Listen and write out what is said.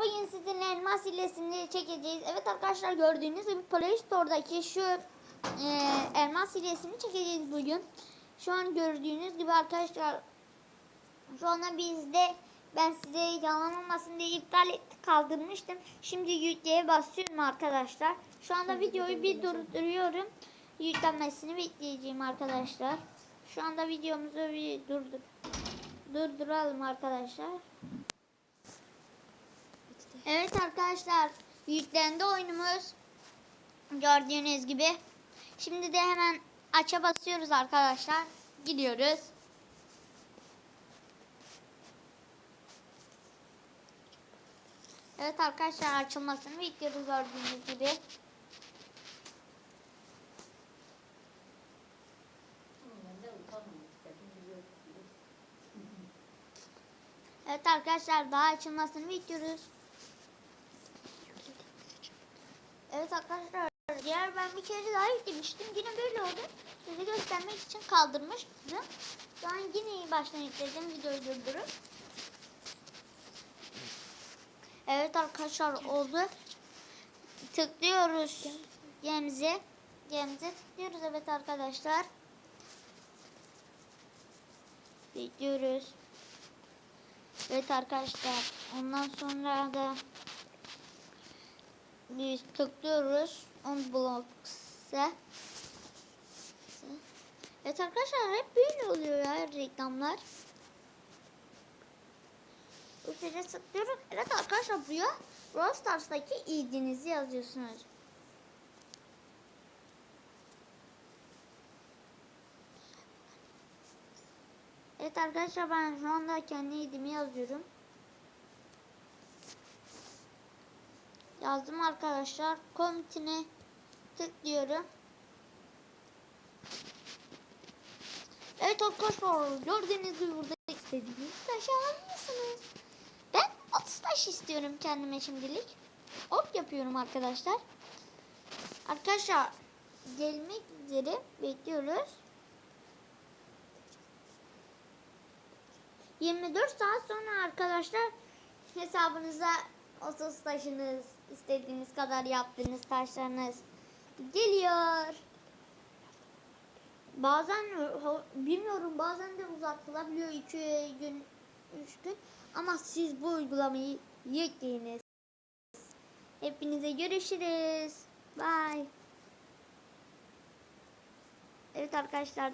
bugün sizinle elmas hilesini çekeceğiz. Evet arkadaşlar gördüğünüz gibi Play Store'daki şu e, elmas hilesini çekeceğiz bugün. Şu an gördüğünüz gibi arkadaşlar şu anda bizde ben size yalan olmasın diye iptal etti kaldırmıştım. Şimdi yükleye basıyorum arkadaşlar. Şu anda videoyu bir durduruyorum. Yüklenmesini bekleyeceğim arkadaşlar. Şu anda videomuzu bir durdur durduralım arkadaşlar. Evet arkadaşlar yüklendi oyunumuz. Gördüğünüz gibi. Şimdi de hemen aça basıyoruz arkadaşlar. Gidiyoruz. Evet arkadaşlar açılmasını bekliyoruz gördüğünüz gibi. Evet arkadaşlar daha açılmasını bekliyoruz. Evet arkadaşlar diğer ben bir kere daha yüklemiştim. Yine böyle oldu. Size göstermek için kaldırmıştım. An yine baştan yükledim videoyu durdurup. Evet arkadaşlar oldu. Tıklıyoruz gemimize. Gemimize tıklıyoruz evet arkadaşlar. Bekliyoruz. Evet arkadaşlar. Ondan sonra da biz tıklıyoruz. On blocksa. Evet arkadaşlar hep böyle oluyor ya reklamlar. Üstüne tıklıyorum. Evet arkadaşlar buraya Brawl Stars'taki ilginizi yazıyorsunuz. Evet arkadaşlar ben şu anda kendi idimi yazıyorum. Yazdım arkadaşlar. Komitine tıklıyorum. Evet arkadaşlar gördüğünüz gibi burada istediğiniz taşı alabilirsiniz. Ben 30 taş istiyorum kendime şimdilik. Ok yapıyorum arkadaşlar. Arkadaşlar gelmek üzere bekliyoruz. 24 saat sonra arkadaşlar hesabınıza 30 taşınız, istediğiniz kadar yaptığınız taşlarınız geliyor. Bazen bilmiyorum bazen de uzatılabiliyor 2 gün 3 gün ama siz bu uygulamayı yükleyiniz. Hepinize görüşürüz. Bye. Evet arkadaşlar